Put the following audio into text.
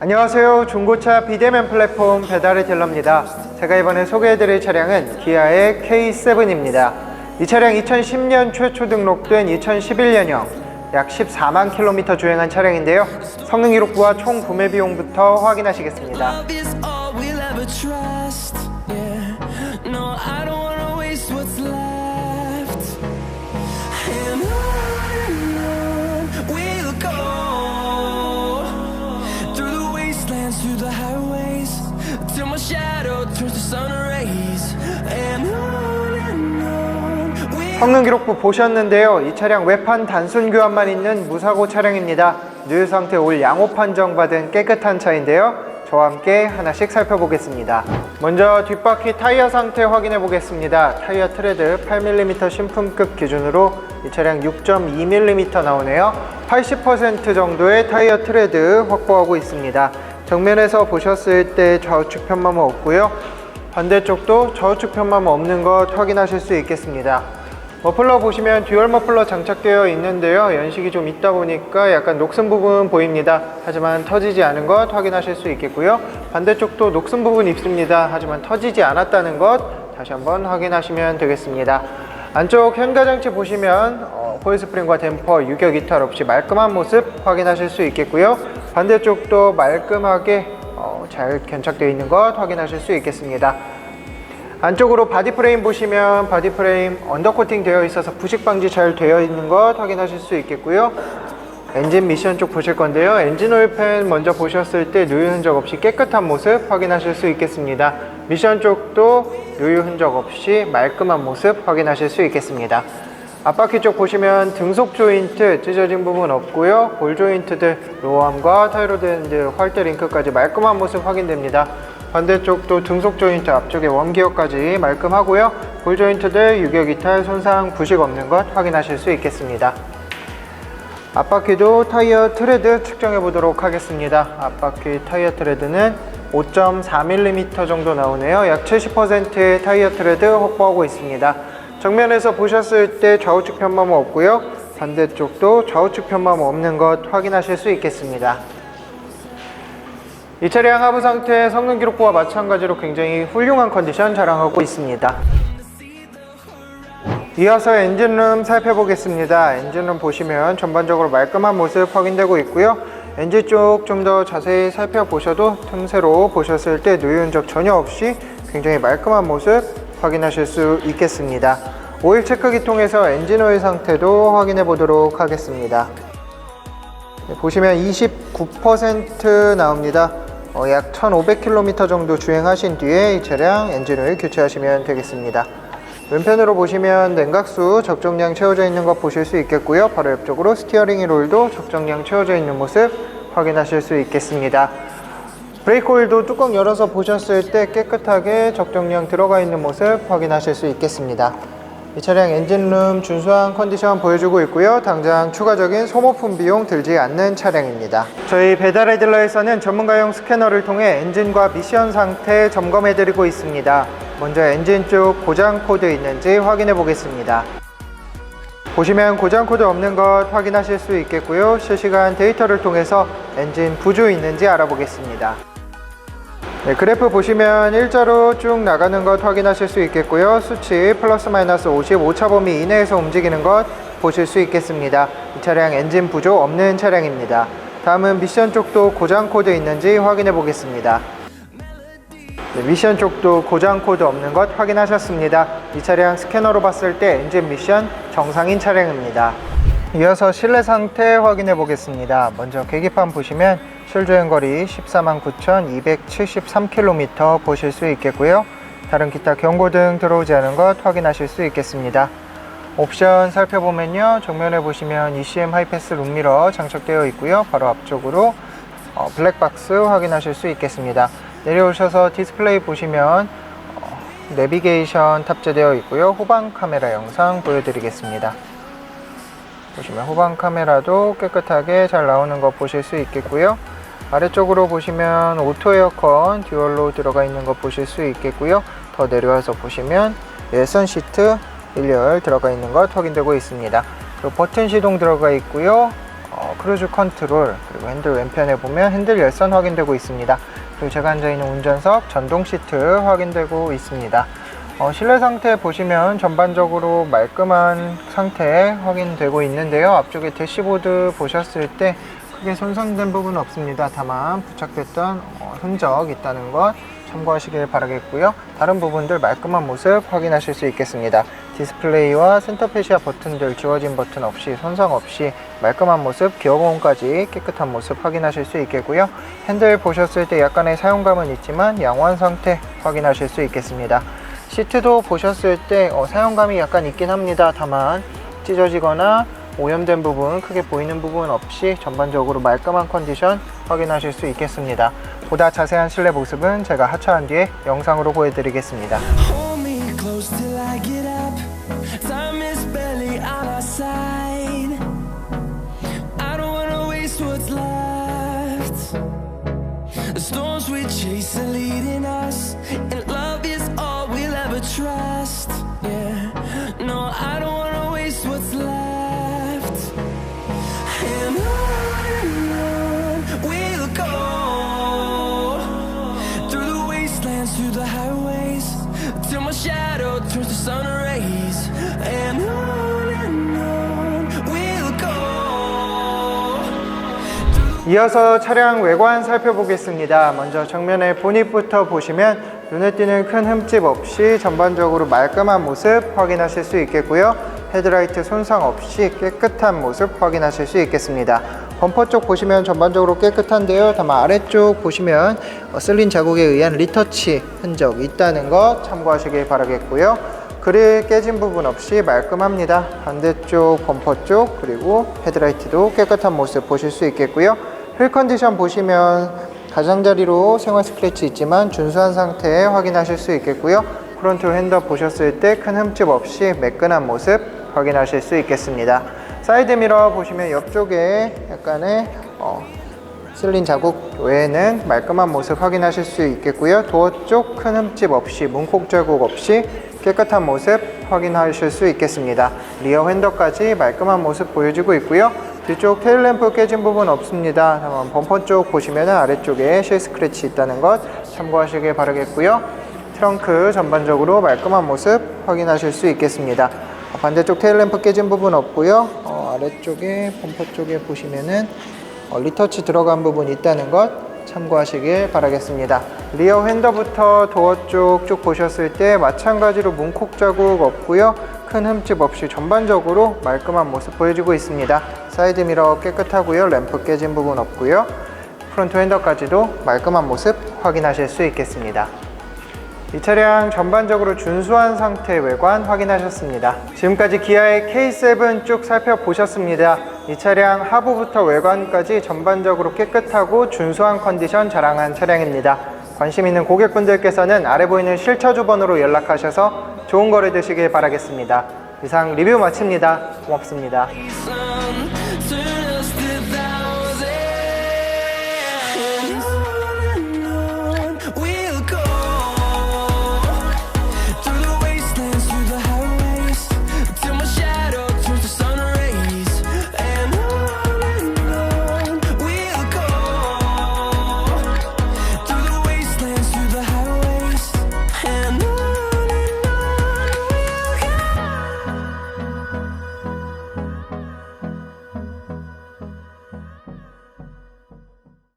안녕하세요. 중고차 비대면 플랫폼 배달의 딜러입니다. 제가 이번에 소개해드릴 차량은 기아의 K7입니다. 이 차량 2010년 최초 등록된 2011년형 약 14만 킬로미터 주행한 차량인데요. 성능 기록부와 총 구매 비용부터 확인하시겠습니다. 성능 기록부 보셨는데요. 이 차량 외판 단순 교환만 있는 무사고 차량입니다. 누유 상태 올 양호 판정 받은 깨끗한 차인데요. 저와 함께 하나씩 살펴보겠습니다. 먼저 뒷바퀴 타이어 상태 확인해 보겠습니다. 타이어 트레드 8mm 신품급 기준으로 이 차량 6.2mm 나오네요. 80% 정도의 타이어 트레드 확보하고 있습니다. 정면에서 보셨을 때 좌우측 편마모 없고요. 반대쪽도 좌우측 편마모 없는 것 확인하실 수 있겠습니다. 머플러 보시면 듀얼 머플러 장착되어 있는데요. 연식이 좀 있다 보니까 약간 녹슨 부분 보입니다. 하지만 터지지 않은 것 확인하실 수 있겠고요. 반대쪽도 녹슨 부분 있습니다. 하지만 터지지 않았다는 것 다시 한번 확인하시면 되겠습니다. 안쪽 현가장치 보시면 어, 호일 스프링과 댐퍼, 유격 이탈 없이 말끔한 모습 확인하실 수 있겠고요. 반대쪽도 말끔하게 어, 잘 견착되어 있는 것 확인하실 수 있겠습니다. 안쪽으로 바디 프레임 보시면 바디 프레임 언더 코팅 되어 있어서 부식 방지 잘 되어 있는 것 확인하실 수 있겠고요. 엔진 미션 쪽 보실 건데요. 엔진 오일 팬 먼저 보셨을 때 누유 흔적 없이 깨끗한 모습 확인하실 수 있겠습니다. 미션 쪽도 누유 흔적 없이 말끔한 모습 확인하실 수 있겠습니다. 앞바퀴 쪽 보시면 등속 조인트 찢어진 부분 없고요. 볼 조인트들 로암과 타이로드 활대 링크까지 말끔한 모습 확인됩니다. 반대쪽도 등속 조인트 앞쪽에 원기어까지 말끔하고요. 볼 조인트들 유격 이탈 손상 부식 없는 것 확인하실 수 있겠습니다. 앞바퀴도 타이어 트레드 측정해 보도록 하겠습니다. 앞바퀴 타이어 트레드는 5.4mm 정도 나오네요. 약 70%의 타이어 트레드 확보하고 있습니다. 정면에서 보셨을 때 좌우측 편마모 없고요. 반대쪽도 좌우측 편마모 없는 것 확인하실 수 있겠습니다. 이 차량 하부 상태 성능 기록부와 마찬가지로 굉장히 훌륭한 컨디션 자랑하고 있습니다. 이어서 엔진룸 살펴보겠습니다. 엔진룸 보시면 전반적으로 말끔한 모습 확인되고 있고요. 엔진 쪽 좀 더 자세히 살펴보셔도 틈새로 보셨을 때 누유 흔적 전혀 없이 굉장히 말끔한 모습 확인하실 수 있겠습니다. 오일 체크기 통해서 엔진 오일 상태도 확인해 보도록 하겠습니다. 네, 보시면 29% 나옵니다. 어, 약 1500km 정도 주행하신 뒤에 이 차량 엔진을 교체하시면 되겠습니다. 왼편으로 보시면 냉각수 적정량 채워져 있는 것 보실 수 있겠고요. 바로 옆쪽으로 스티어링 휠도 적정량 채워져 있는 모습 확인하실 수 있겠습니다. 브레이크 오일도 뚜껑 열어서 보셨을 때 깨끗하게 적정량 들어가 있는 모습 확인하실 수 있겠습니다. 이 차량 엔진룸 준수한 컨디션 보여주고 있고요. 당장 추가적인 소모품 비용 들지 않는 차량입니다. 저희 배달의 딜러에서는 전문가용 스캐너를 통해 엔진과 미션 상태 점검해 드리고 있습니다. 먼저 엔진 쪽 고장 코드 있는지 확인해 보겠습니다. 보시면 고장 코드 없는 것 확인하실 수 있겠고요. 실시간 데이터를 통해서 엔진 부조 있는지 알아보겠습니다. 네, 그래프 보시면 일자로 쭉 나가는 것 확인하실 수 있겠고요. 수치 플러스 마이너스 55차 범위 이내에서 움직이는 것 보실 수 있겠습니다. 이 차량 엔진 부조 없는 차량입니다. 다음은 미션 쪽도 고장 코드 있는지 확인해 보겠습니다. 네, 미션 쪽도 고장 코드 없는 것 확인하셨습니다. 이 차량 스캐너로 봤을 때 엔진 미션 정상인 차량입니다. 이어서 실내 상태 확인해 보겠습니다. 먼저 계기판 보시면 실주행 거리 149,273km 보실 수 있겠고요. 다른 기타 경고 등 들어오지 않은 것 확인하실 수 있겠습니다. 옵션 살펴보면요. 정면에 보시면 ECM 하이패스 룸미러 장착되어 있고요. 바로 앞쪽으로 어, 블랙박스 확인하실 수 있겠습니다. 내려오셔서 디스플레이 보시면 어, 내비게이션 탑재되어 있고요. 후방 카메라 영상 보여드리겠습니다. 보시면 후방 카메라도 깨끗하게 잘 나오는 거 보실 수 있겠고요. 아래쪽으로 보시면 오토 에어컨 듀얼로 들어가 있는 거 보실 수 있겠고요. 더 내려와서 보시면 예선 시트 1열 들어가 있는 것 확인되고 있습니다. 그리고 버튼 시동 들어가 있고요. 어, 크루즈 컨트롤 그리고 핸들 왼편에 보면 핸들 열선 확인되고 있습니다. 그리고 제가 앉아있는 운전석 전동 시트 확인되고 있습니다. 어, 실내 상태 보시면 전반적으로 말끔한 상태 확인되고 있는데요. 앞쪽에 대시보드 보셨을 때 크게 손상된 부분 없습니다. 다만 부착됐던 어, 흔적 있다는 것 참고하시길 바라겠고요. 다른 부분들 말끔한 모습 확인하실 수 있겠습니다. 디스플레이와 센터페시아 버튼들 지워진 버튼 없이 손상 없이 말끔한 모습, 기어 공까지 깨끗한 모습 확인하실 수 있겠고요. 핸들 보셨을 때 약간의 사용감은 있지만 양호한 상태 확인하실 수 있겠습니다. 시트도 보셨을 때 어, 사용감이 약간 있긴 합니다. 다만 찢어지거나 오염된 부분, 크게 보이는 부분 없이 전반적으로 말끔한 컨디션 확인하실 수 있겠습니다. 보다 자세한 실내 모습은 제가 하차한 뒤에 영상으로 보여드리겠습니다. Hold me close till I 이어서 차량 외관 살펴보겠습니다. 먼저 정면의 보닛부터 보시면 눈에 띄는 큰 흠집 없이 전반적으로 말끔한 모습 확인하실 수 있겠고요. 헤드라이트 손상 없이 깨끗한 모습 확인하실 수 있겠습니다. 범퍼 쪽 보시면 전반적으로 깨끗한데요. 다만 아래쪽 보시면 어, 쓸린 자국에 의한 리터치 흔적 있다는 것 참고하시길 바라겠고요. 그릴 깨진 부분 없이 말끔합니다. 반대쪽 범퍼 쪽 그리고 헤드라이트도 깨끗한 모습 보실 수 있겠고요. 휠 컨디션 보시면 가장자리로 생활 스크래치 있지만 준수한 상태 확인하실 수 있겠고요. 프론트 핸더 보셨을 때 큰 흠집 없이 매끈한 모습 확인하실 수 있겠습니다. 사이드 미러 보시면 옆쪽에 약간의 어, 쓸린 자국 외에는 말끔한 모습 확인하실 수 있겠고요. 도어 쪽 큰 흠집 없이 문콕 자국 없이 깨끗한 모습 확인하실 수 있겠습니다. 리어 핸더까지 말끔한 모습 보여지고 있고요. 뒤쪽 테일 램프 깨진 부분 없습니다. 다만 범퍼 쪽 보시면 아래쪽에 실 스크래치 있다는 것 참고하시길 바라겠고요. 트렁크 전반적으로 말끔한 모습 확인하실 수 있겠습니다. 어, 반대쪽 테일 램프 깨진 부분 없고요. 어, 아래쪽에 범퍼 쪽에 보시면은 어, 리터치 들어간 부분이 있다는 것 참고하시길 바라겠습니다. 리어 핸더부터 도어 쪽 쭉 보셨을 때 마찬가지로 문콕 자국 없고요. 큰 흠집 없이 전반적으로 말끔한 모습 보여지고 있습니다. 사이드 미러 깨끗하고요. 램프 깨진 부분 없고요. 프론트 핸더까지도 말끔한 모습 확인하실 수 있겠습니다. 이 차량 전반적으로 준수한 상태의 외관 확인하셨습니다. 지금까지 기아의 K7 쭉 살펴보셨습니다. 이 차량 하부부터 외관까지 전반적으로 깨끗하고 준수한 컨디션 자랑한 차량입니다. 관심 있는 고객분들께서는 아래 보이는 실처 주번으로 연락하셔서 좋은 거래 되시길 바라겠습니다. 이상 리뷰 마칩니다. 고맙습니다.